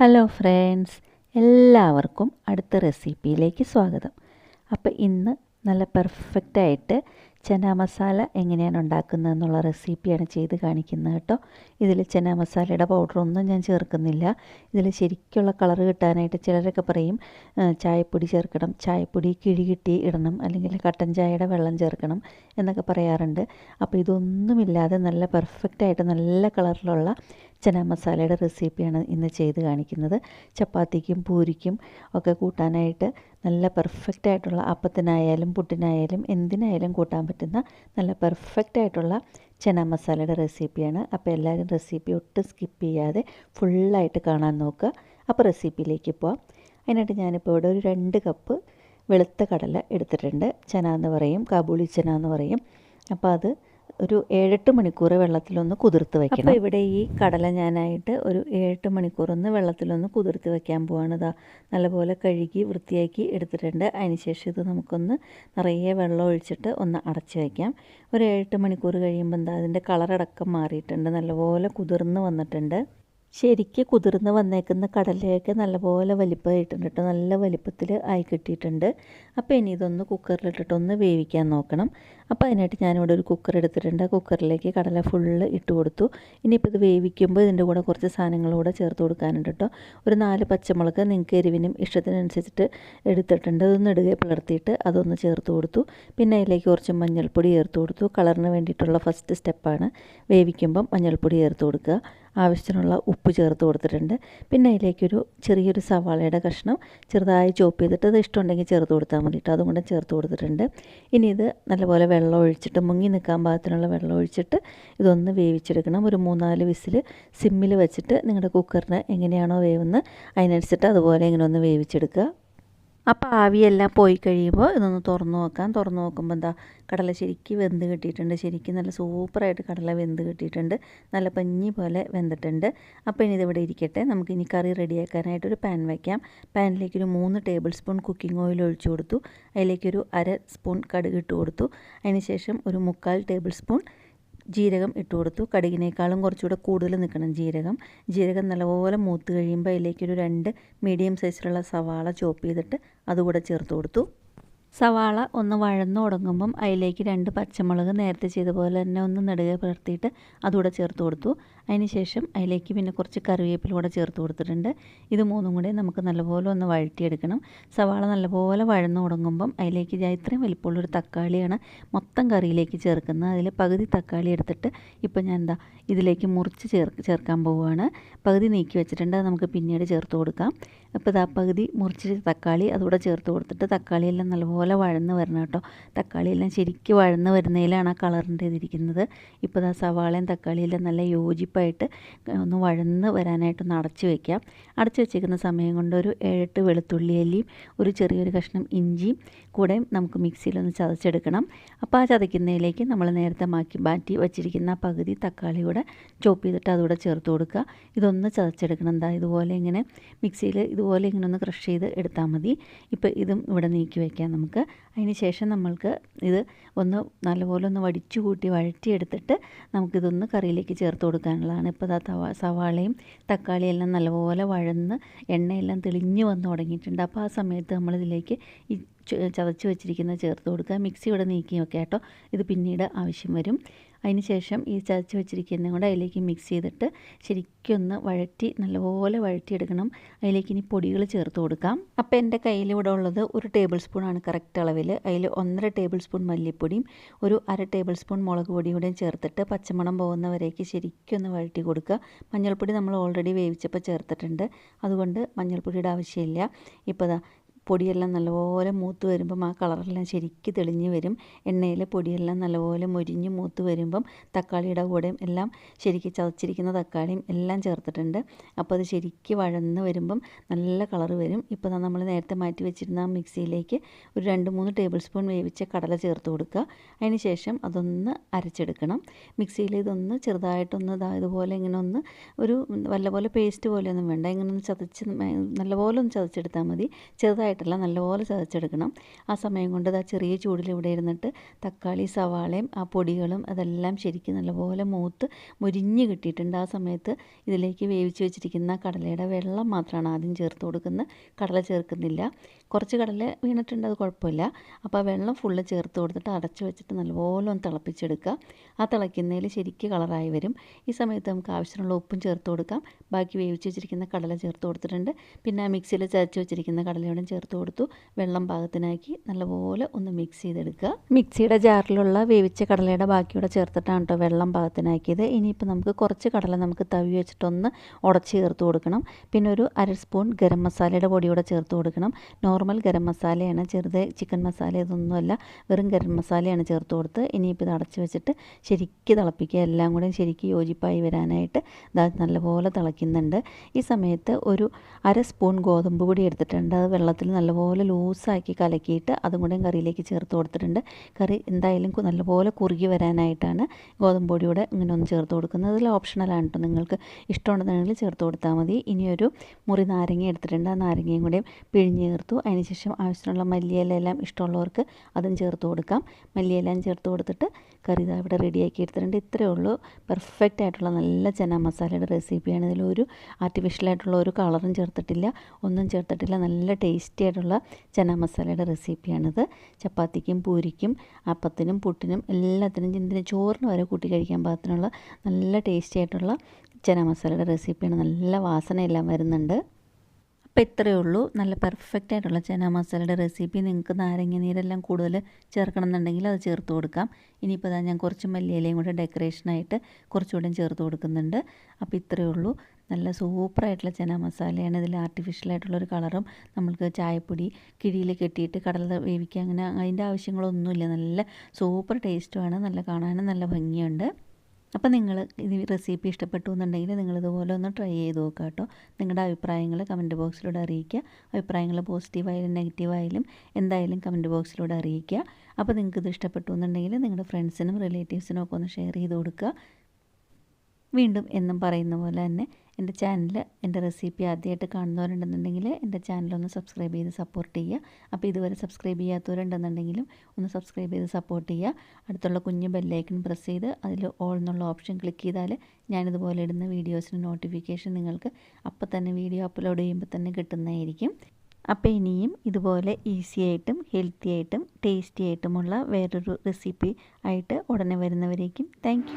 Hello friends എല്ലാവർക്കും അടുത്ത റെസിപ്പിയിലേക്ക് സ്വാഗതം. അപ്പോൾ ഇന്ന് നല്ല പെർഫെക്റ്റായിട്ട് ചന മസാല എങ്ങനെയാണ് ഉണ്ടാക്കുന്നത് എന്നുള്ള റെസിപ്പിയാണ് ചെയ്ത് കാണിക്കുന്നത് കേട്ടോ. ഇതിൽ ചന മസാലയുടെ പൗഡറൊന്നും ഞാൻ ചേർക്കുന്നില്ല. ഇതിൽ ശരിക്കുള്ള കളർ കിട്ടാനായിട്ട് ചിലരൊക്കെ പറയും ചായപ്പൊടി ചേർക്കണം ചായപ്പൊടി കിഴികിട്ടി ഇടണം അല്ലെങ്കിൽ കട്ടൻ ചായയുടെ വെള്ളം ചേർക്കണം എന്നൊക്കെ പറയാറുണ്ട്. അപ്പോൾ ഇതൊന്നുമില്ലാതെ നല്ല പെർഫെക്റ്റായിട്ട് നല്ല കളറിലുള്ള ചന മസാലയുടെ റെസിപ്പിയാണ് ഇന്ന് ചെയ്ത് കാണിക്കുന്നത്. ചപ്പാത്തിക്കും പൂരിക്കും ഒക്കെ കൂട്ടാനായിട്ട് നല്ല പെർഫെക്റ്റ് ആയിട്ടുള്ള അപ്പത്തിനായാലും പുട്ടിനായാലും എന്തിനായാലും കൂട്ടാൻ പറ്റുന്ന നല്ല പെർഫെക്റ്റ് ആയിട്ടുള്ള ചന മസാലയുടെ റെസിപ്പിയാണ് അപ്പോൾ എല്ലാവരും റെസിപ്പി ഒട്ടും സ്കിപ്പ് ചെയ്യാതെ ഫുള്ളായിട്ട് കാണാൻ നോക്കുക. അപ്പോൾ റെസിപ്പിയിലേക്ക് പോവാം. അതിനായിട്ട് ഞാനിപ്പോൾ ഇവിടെ ഒരു രണ്ട് കപ്പ് വെളുത്ത കടല എടുത്തിട്ടുണ്ട്. ചന എന്ന് പറയും കാബൂളി ചന എന്ന് പറയും. അപ്പോൾ അത് ഒരു ഏഴെട്ട് മണിക്കൂർ വെള്ളത്തിലൊന്ന് കുതിർത്ത് വെക്കണം. അപ്പോൾ ഇവിടെ ഈ കടല ഞാനായിട്ട് ഒരു ഏഴെട്ട് മണിക്കൂറൊന്ന് വെള്ളത്തിലൊന്ന് കുതിർത്ത് വെക്കാൻ പോവാണ് ഇതാ നല്ലപോലെ കഴുകി വൃത്തിയാക്കി എടുത്തിട്ടുണ്ട്. അതിനുശേഷം ഇത് നമുക്കൊന്ന് നിറയെ വെള്ളം ഒഴിച്ചിട്ട് ഒന്ന് അടച്ച് വയ്ക്കാം ഒരു ഏഴെട്ട് മണിക്കൂർ കഴിയുമ്പോൾ എന്താ അതിന്റെ കളറടക്കം മാറിയിട്ടുണ്ട്. നല്ലപോലെ കുതിർന്ന് വന്നിട്ടുണ്ട്. ശരിക്ക് കുതിർന്ന് വന്നേക്കുന്ന കടലയൊക്കെ നല്ലപോലെ വലിപ്പമായിട്ടുണ്ട് കേട്ടോ. നല്ല വലിപ്പത്തിൽ ആയി കിട്ടിയിട്ടുണ്ട്. അപ്പോൾ ഇനി ഇതൊന്ന് കുക്കറിലിട്ടിട്ട് ഒന്ന് വേവിക്കാൻ നോക്കണം. അപ്പോൾ അതിനായിട്ട് ഞാനിവിടെ ഒരു കുക്കർ എടുത്തിട്ടുണ്ട്. കുക്കറിലേക്ക് കടല ഫുള്ള് ഇട്ട് കൊടുത്തു. ഇനിയിപ്പോൾ ഇത് വേവിക്കുമ്പോൾ ഇതിന്റെ കൂടെ കുറച്ച് സാധനങ്ങൾ കൂടെ ചേർത്ത് കൊടുക്കാനുണ്ട് കേട്ടോ. ഒരു നാല് പച്ചമുളക് നിങ്ങൾക്ക് എരിവിനും ഇഷ്ടത്തിനനുസരിച്ചിട്ട് എടുത്തിട്ടുണ്ട്. അതൊന്ന് ഇടുകയെ പിളർത്തിയിട്ട് അതൊന്ന് ചേർത്ത് കൊടുത്തു. പിന്നെ അതിലേക്ക് കുറച്ച് മഞ്ഞൾപ്പൊടി ചേർത്ത് കൊടുത്തു. കളറിന് വേണ്ടിയിട്ടുള്ള ഫസ്റ്റ് സ്റ്റെപ്പാണ് വേവിക്കുമ്പം മഞ്ഞൾപ്പൊടി ചേർത്ത് കൊടുക്കുക. ആവശ്യത്തിനുള്ള ഉപ്പ് ചേർത്ത് കൊടുത്തിട്ടുണ്ട്. പിന്നെ അതിലേക്കൊരു ചെറിയൊരു സവാളയുടെ കഷ്ണം ചെറുതായി ചോപ്പ് ചെയ്തിട്ട് അത് ഇഷ്ടമുണ്ടെങ്കിൽ ചേർത്ത് കൊടുത്താൽ മതി കേട്ടോ. അതും കൂടെ ചേർത്ത് കൊടുത്തിട്ടുണ്ട്. ഇനി ഇത് നല്ലപോലെ വെള്ളം ഒഴിച്ചിട്ട് മുങ്ങി നിൽക്കാൻ പാകത്തിനുള്ള വെള്ളം ഒഴിച്ചിട്ട് ഇതൊന്ന് വേവിച്ചെടുക്കണം. ഒരു മൂന്നാൽ വിസിൽ സിമ്മിൽ വെച്ചിട്ട് നിങ്ങളുടെ കുക്കറിന് എങ്ങനെയാണോ വേവുന്നത് അതിനനുസരിച്ചിട്ട് അതുപോലെ ഇങ്ങനെ ഒന്ന് വേവിച്ചെടുക്കുക. അപ്പോൾ ആവിയെല്ലാം പോയി കഴിയുമ്പോൾ ഇതൊന്ന് തുറന്നു നോക്കാം. തുറന്നു നോക്കുമ്പോൾ എന്താ കടല ശരിക്കും വെന്ത് കിട്ടിയിട്ടുണ്ട്. ശരിക്കും നല്ല സൂപ്പറായിട്ട് കടല വെന്ത് കിട്ടിയിട്ടുണ്ട്. നല്ല പഞ്ഞി പോലെ വെന്തിട്ടുണ്ട്. അപ്പോൾ ഇനി ഇതിവിടെ ഇരിക്കട്ടെ. നമുക്ക് ഇനി കറി റെഡിയാക്കാനായിട്ടൊരു പാൻ വയ്ക്കാം പാനിലേക്കൊരു മൂന്ന് ടേബിൾ സ്പൂൺ കുക്കിംഗ് ഓയിൽ ഒഴിച്ചു കൊടുത്തു. അതിലേക്കൊരു അര സ്പൂൺ കടുക് ഇട്ട് കൊടുത്തു. അതിനുശേഷം ഒരു മുക്കാൽ ടേബിൾ സ്പൂൺ ജീരകം ഇട്ട് കൊടുത്തു. കടുകിനേക്കാളും കുറച്ചുകൂടെ കൂടുതൽ നിൽക്കണം ജീരകം. ജീരകം നല്ലപോലെ മൂത്ത് കഴിയുമ്പോൾ അതിലേക്കൊരു രണ്ട് മീഡിയം സൈസിലുള്ള സവാള ചോപ്പ് ചെയ്തിട്ട് അതുകൂടെ ചേർത്ത് കൊടുത്തു. സവാള ഒന്ന് വഴന്നു തുടങ്ങുമ്പം അതിലേക്ക് രണ്ട് പച്ചമുളക് നേരത്തെ ചെയ്ത പോലെ തന്നെ ഒന്ന് നെടുകെ പുലർത്തിയിട്ട് അതുകൂടെ ചേർത്ത് കൊടുത്തു. അതിന് ശേഷം അതിലേക്ക് പിന്നെ കുറച്ച് കറിവേപ്പില കൂടെ ചേർത്ത് കൊടുത്തിട്ടുണ്ട്. ഇത് മൂന്നും കൂടെ നമുക്ക് നല്ലപോലെ ഒന്ന് വഴറ്റിയെടുക്കണം. സവാള നല്ലപോലെ വഴന്നു തുടങ്ങുമ്പം അതിലേക്ക് ഞാൻ ഇത്രയും വലിപ്പമുള്ളൊരു തക്കാളിയാണ് മൊത്തം കറിയിലേക്ക് ചേർക്കുന്നത്. അതിൽ പകുതി തക്കാളി എടുത്തിട്ട് ഇപ്പം ഞാൻ എന്താ ഇതിലേക്ക് മുറിച്ച് ചേർ ചേർക്കാൻ പോവുകയാണ്. പകുതി നീക്കി വെച്ചിട്ടുണ്ട്. അത് നമുക്ക് പിന്നീട് ചേർത്ത് കൊടുക്കാം. അപ്പോൾ ഇതാ പകുതി മുറിച്ച് തക്കാളി അതുകൂടെ ചേർത്ത് കൊടുത്തിട്ട് തക്കാളിയെല്ലാം നല്ലപോലെ വഴന്ന് വരണം കേട്ടോ. തക്കാളിയെല്ലാം ശരിക്കും വഴന്ന് വരുന്നതിലാണ് ആ കളറിന്റെ ഇതിരിക്കുന്നത് ഇപ്പോൾ ആ സവാളയും തക്കാളിയെല്ലാം നല്ല യോജിപ്പായിട്ട് ഒന്ന് വഴന്ന് വരാനായിട്ടൊന്ന് അടച്ച് വയ്ക്കാം അടച്ച് വെച്ചേക്കുന്ന സമയം കൊണ്ട് ഒരു ഏഴെട്ട് വെളുത്തുള്ളി അല്ലിയും ഒരു ചെറിയൊരു കഷ്ണം ഇഞ്ചിയും കൂടെ നമുക്ക് മിക്സിയിലൊന്ന് ചതച്ചെടുക്കണം. അപ്പോൾ ആ ചതയ്ക്കുന്നതിലേക്ക് നമ്മൾ നേരത്തെ മാക്കി മാറ്റി വച്ചിരിക്കുന്ന പകുതി തക്കാളി കൂടെ ചോപ്പ് ചെയ്തിട്ട് അതുകൂടെ ചേർത്ത് കൊടുക്കുക. ഇതൊന്ന് ചതച്ചെടുക്കണം. എന്താ ഇതുപോലെ ഇങ്ങനെ മിക്സിയിൽ ഇതുപോലെ ഇങ്ങനെ ഒന്ന് ക്രഷ് ചെയ്ത് എടുത്താൽ മതി. ഇപ്പോൾ ഇതും ഇവിടെ നീക്കി വയ്ക്കാം നമുക്ക്. അതിന് ശേഷം നമ്മൾക്ക് ഇത് ഒന്ന് നല്ലപോലെ ഒന്ന് വടിച്ചു കൂട്ടി വഴറ്റിയെടുത്തിട്ട് നമുക്കിതൊന്ന് കറിയിലേക്ക് ചേർത്ത് കൊടുക്കാനുള്ളതാണ്. ഇപ്പോൾ ആ സവാളയും തക്കാളിയെല്ലാം നല്ലപോലെ വഴന്ന് എണ്ണയെല്ലാം തെളിഞ്ഞു വന്ന് തുടങ്ങിയിട്ടുണ്ട്. അപ്പോൾ ആ സമയത്ത് നമ്മളിതിലേക്ക് ഈ ചതച്ച് വെച്ചിരിക്കുന്നത് ചേർത്ത് കൊടുക്കുക. മിക്സി ഇവിടെ നീക്കി വെക്കാം കേട്ടോ. ഇത് പിന്നീട് ആവശ്യം വരും. അതിന് ശേഷം ഈ ചതച്ച് വെച്ചിരിക്കുന്നതും കൂടെ അതിലേക്ക് മിക്സ് ചെയ്തിട്ട് ശരിക്കൊന്ന് വഴറ്റി നല്ലപോലെ വഴറ്റിയെടുക്കണം. അതിലേക്ക് ഇനി പൊടികൾ ചേർത്ത് കൊടുക്കാം. അപ്പോൾ എന്റെ കയ്യിലിവിടെ ഉള്ളത് ഒരു ടേബിൾ സ്പൂണാണ് കറക്റ്റ് അളവിൽ. അതിൽ ഒന്നര ടേബിൾ സ്പൂൺ മല്ലിപ്പൊടിയും ഒരു അര ടേബിൾ സ്പൂൺ മുളക് പൊടിയും കൂടെയും ചേർത്തിട്ട് പച്ചമണം പോകുന്നവരേക്ക് ശരിക്കൊന്ന് വഴറ്റി കൊടുക്കുക. മഞ്ഞൾപ്പൊടി നമ്മൾ ഓൾറെഡി വേവിച്ചപ്പോൾ ചേർത്തിട്ടുണ്ട്. അതുകൊണ്ട് മഞ്ഞൾപ്പൊടിയുടെ ആവശ്യമില്ല. ഇപ്പോൾ പൊടിയെല്ലാം നല്ലപോലെ മൂത്ത് വരുമ്പം ആ കളറെല്ലാം ശരിക്ക് തെളിഞ്ഞ് വരും. എണ്ണയിൽ പൊടിയെല്ലാം നല്ലപോലെ മൊരിഞ്ഞ് മൂത്ത് വരുമ്പം തക്കാളിയുടെ കൂടെയും എല്ലാം ശരിക്ക് ചതച്ചിരിക്കുന്ന തക്കാളിയും എല്ലാം ചേർത്തിട്ടുണ്ട്. അപ്പോൾ അത് ശരിക്ക് വഴന്ന് വരുമ്പം നല്ല കളർ വരും. ഇപ്പോൾ നമ്മൾ നേരത്തെ മാറ്റി വെച്ചിരുന്ന മിക്സിയിലേക്ക് ഒരു രണ്ട് മൂന്ന് ടേബിൾ സ്പൂൺ വേവിച്ച കടല ചേർത്ത് കൊടുക്കുക. അതിന് ശേഷം അതൊന്ന് അരച്ചെടുക്കണം. മിക്സിയിൽ ഇതൊന്ന് ചെറുതായിട്ടൊന്ന് ഇതാ ഇതുപോലെ ഇങ്ങനെ ഒന്ന് ഒരു വല്ലപോലെ പേസ്റ്റ് പോലെയൊന്നും വേണ്ട. ഇങ്ങനെ ഒന്ന് ചതച്ച് നല്ലപോലെ ഒന്ന് ചതച്ചെടുത്താൽ മതി. ചെറുതായിട്ട് ഫൈനായിട്ടല്ല നല്ലപോലെ ചതച്ചെടുക്കണം. ആ സമയം കൊണ്ട് ആ ചെറിയ ചൂടിൽ ഇവിടെ ഇരുന്നിട്ട് തക്കാളി സവാളയും ആ പൊടികളും അതെല്ലാം ശരിക്കും നല്ലപോലെ മൂത്ത് മുരിഞ്ഞ് കിട്ടിയിട്ടുണ്ട്. ആ സമയത്ത് ഇതിലേക്ക് വേവിച്ച് വെച്ചിരിക്കുന്ന കടലയുടെ വെള്ളം മാത്രമാണ് ആദ്യം ചേർത്ത് കൊടുക്കുന്നത്. കടല ചേർക്കുന്നില്ല. കുറച്ച് കടല വീണിട്ടുണ്ട് അത് കുഴപ്പമില്ല. അപ്പോൾ ആ വെള്ളം ഫുള്ള് ചേർത്ത് കൊടുത്തിട്ട് അടച്ച് വെച്ചിട്ട് നല്ലപോലെ ഒന്ന് തിളപ്പിച്ചെടുക്കുക. ആ തിളയ്ക്കുന്നതിൽ ശരിക്ക് കളറായി വരും. ഈ സമയത്ത് നമുക്ക് ആവശ്യമുള്ള ഉപ്പും ചേർത്ത് കൊടുക്കാം. ബാക്കി വേവിച്ച് വെച്ചിരിക്കുന്ന കടല ചേർത്ത് കൊടുത്തിട്ടുണ്ട്. പിന്നെ ആ മിക്സിയിൽ ചതച്ച് വെച്ചിരിക്കുന്ന കടലയോടും ചേർത്ത് കൊടുത്തു. വെള്ളം പാകത്തിനാക്കി നല്ലപോലെ ഒന്ന് മിക്സ് ചെയ്തെടുക്കുക. മിക്സിയുടെ ജാറിലുള്ള വേവിച്ച കടലയുടെ ബാക്കിയൂടെ ചേർത്തിട്ടാണ് കേട്ടോ വെള്ളം പാകത്തിനാക്കിയത്. ഇനിയിപ്പോൾ നമുക്ക് കുറച്ച് കടല നമുക്ക് തവി വെച്ചിട്ടൊന്ന് ഉടച്ച് ചേർത്ത് കൊടുക്കണം. പിന്നെ ഒരു അര സ്പൂൺ ഗരം മസാലയുടെ പൊടിയൂടെ ചേർത്ത് കൊടുക്കണം. നോർമൽ ഗരം മസാലയാണ് ചെറുത് ചിക്കൻ മസാല ഇതൊന്നുമല്ല വെറും ഗരം മസാലയാണ് ചേർത്ത് കൊടുത്ത് ഇനിയിപ്പോൾ ഇത് അടച്ച് വെച്ചിട്ട് ശരിക്ക് തിളപ്പിക്കുക. എല്ലാം കൂടെ ശരിക്ക് യോജിപ്പായി വരാനായിട്ട് ഇതാ നല്ലപോലെ തിളയ്ക്കുന്നുണ്ട്. ഈ സമയത്ത് ഒരു അര സ്പൂൺ ഗോതമ്പ് പൊടി എടുത്തിട്ടുണ്ട്. അത് വെള്ളത്തിൽ നല്ലപോലെ ലൂസാക്കി കലക്കിയിട്ട് അതും കൂടെ കറിയിലേക്ക് ചേർത്ത് കൊടുത്തിട്ടുണ്ട്. കറി എന്തായാലും നല്ലപോലെ കുറുകി വരാനായിട്ടാണ് ഗോതമ്പ് പൊടിയൂടെ ഇങ്ങനെ ഒന്ന് ചേർത്ത് കൊടുക്കുന്നത്. അതിൽ ഓപ്ഷണലാണ് കേട്ടോ നിങ്ങൾക്ക് ഇഷ്ടമുണ്ടെന്നുണ്ടെങ്കിൽ ചേർത്ത് കൊടുത്താൽ മതി. ഇനിയൊരു മുറി നാരങ്ങ എടുത്തിട്ടുണ്ട്. ആ നാരങ്ങയും കൂടെ പിഴിഞ്ഞ് ചേർത്തു. അതിനുശേഷം ആവശ്യമുള്ള മല്ലിയിലെല്ലാം ഇഷ്ടമുള്ളവർക്ക് അതും ചേർത്ത് കൊടുക്കാം. മല്ലിയിലെല്ലാം ചേർത്ത് കൊടുത്തിട്ട് കറി ഇതാ ഇവിടെ റെഡിയാക്കി എടുത്തിട്ടുണ്ട്. ഇത്രയേ ഉള്ളൂ. പെർഫെക്റ്റ് ആയിട്ടുള്ള നല്ല ചന മസാലയുടെ റെസിപ്പിയാണ് ഇതിലൊരു ആർട്ടിഫിഷ്യലായിട്ടുള്ള ഒരു കളറും ചേർത്തിട്ടില്ല. ഒന്നും ചേർത്തിട്ടില്ല. നല്ല ടേസ്റ്റി ആയിട്ടുള്ള ചന മസാലയുടെ റെസിപ്പിയാണിത് ചപ്പാത്തിക്കും പൂരിക്കും അപ്പത്തിനും പുട്ടിനും എല്ലാത്തിനും ചിന്തിനും ചോറിന് വരെ കൂട്ടി കഴിക്കാൻ പാകത്തിനുള്ള നല്ല ടേസ്റ്റി ആയിട്ടുള്ള ചന മസാലയുടെ റെസിപ്പിയാണ് നല്ല വാസനയെല്ലാം വരുന്നുണ്ട്. അപ്പോൾ ഇത്രയേ ഉള്ളൂ. നല്ല പെർഫെക്റ്റ് ആയിട്ടുള്ള ചന മസാലയുടെ റെസിപ്പി നിങ്ങൾക്ക് നാരങ്ങ നീരെല്ലാം കൂടുതൽ ചേർക്കണം എന്നുണ്ടെങ്കിൽ അത് ചേർത്ത് കൊടുക്കാം. ഇനിയിപ്പോൾ ഞാൻ കുറച്ച് മല്ലിയിലയും കൂടെ ഡെക്കറേഷനായിട്ട് കുറച്ചുകൂടെ ചേർത്ത് കൊടുക്കുന്നുണ്ട്. അപ്പോൾ ഇത്രയേ ഉള്ളൂ. നല്ല സൂപ്പറായിട്ടുള്ള ചന മസാലയാണ്. ഇതിൽ ആർട്ടിഫിഷ്യലായിട്ടുള്ളൊരു കളറും നമ്മൾക്ക് ചായപ്പൊടി കിഴിയിൽ കെട്ടിയിട്ട് കടല വേവിക്കുക അങ്ങനെ അതിന്റെ ആവശ്യങ്ങളൊന്നുമില്ല. നല്ല സൂപ്പർ ടേസ്റ്റുമാണ് നല്ല കാണാനും നല്ല ഭംഗിയുണ്ട്. അപ്പോൾ നിങ്ങൾ ഇത് റെസിപ്പി ഇഷ്ടപ്പെട്ടു എന്നുണ്ടെങ്കിൽ നിങ്ങളിതുപോലെ ഒന്ന് ട്രൈ ചെയ്ത് നോക്കുക കേട്ടോ. നിങ്ങളുടെ അഭിപ്രായങ്ങൾ കമന്റ് ബോക്സിലൂടെ അറിയിക്കുക. അഭിപ്രായങ്ങൾ പോസിറ്റീവായാലും നെഗറ്റീവായാലും എന്തായാലും കമന്റ് ബോക്സിലൂടെ അറിയിക്കുക. അപ്പോൾ നിങ്ങൾക്ക് ഇത് ഇഷ്ടപ്പെട്ടു എന്നുണ്ടെങ്കിൽ നിങ്ങളുടെ ഫ്രണ്ട്സിനും റിലേറ്റീവ്സിനും ഒക്കെ ഒന്ന് ഷെയർ ചെയ്ത് കൊടുക്കുക. വീണ്ടും എന്നും പറയുന്ന പോലെ തന്നെ എന്റെ ചാനൽ എന്റെ റെസിപ്പി ആദ്യമായിട്ട് കാണുന്നവരുണ്ടെന്നുണ്ടെങ്കിൽ എന്റെ ചാനലൊന്ന് സബ്സ്ക്രൈബ് ചെയ്ത് സപ്പോർട്ട് ചെയ്യുക. അപ്പോൾ ഇതുവരെ സബ്സ്ക്രൈബ് ചെയ്യാത്തവരുണ്ടെന്നുണ്ടെങ്കിലും ഒന്ന് സബ്സ്ക്രൈബ് ചെയ്ത് സപ്പോർട്ട് ചെയ്യുക. അടുത്തുള്ള കുഞ്ഞ് ബെല്ലൈക്കൺ പ്രസ് ചെയ്ത് അതിൽ ഓൾ എന്നുള്ള ഓപ്ഷൻ ക്ലിക്ക് ചെയ്താൽ ഞാനിതുപോലെ ഇടുന്ന വീഡിയോസിന് നോട്ടിഫിക്കേഷൻ നിങ്ങൾക്ക് അപ്പോൾ തന്നെ വീഡിയോ അപ്ലോഡ് ചെയ്യുമ്പോൾ തന്നെ കിട്ടുന്നതായിരിക്കും. അപ്പോൾ ഇനിയും ഇതുപോലെ ഈസി ആയിട്ടും ഹെൽത്തി ആയിട്ടും ടേസ്റ്റി ആയിട്ടുമുള്ള വേറൊരു റെസിപ്പി ആയിട്ട് ഉടനെ വരുന്നവരേക്കും താങ്ക്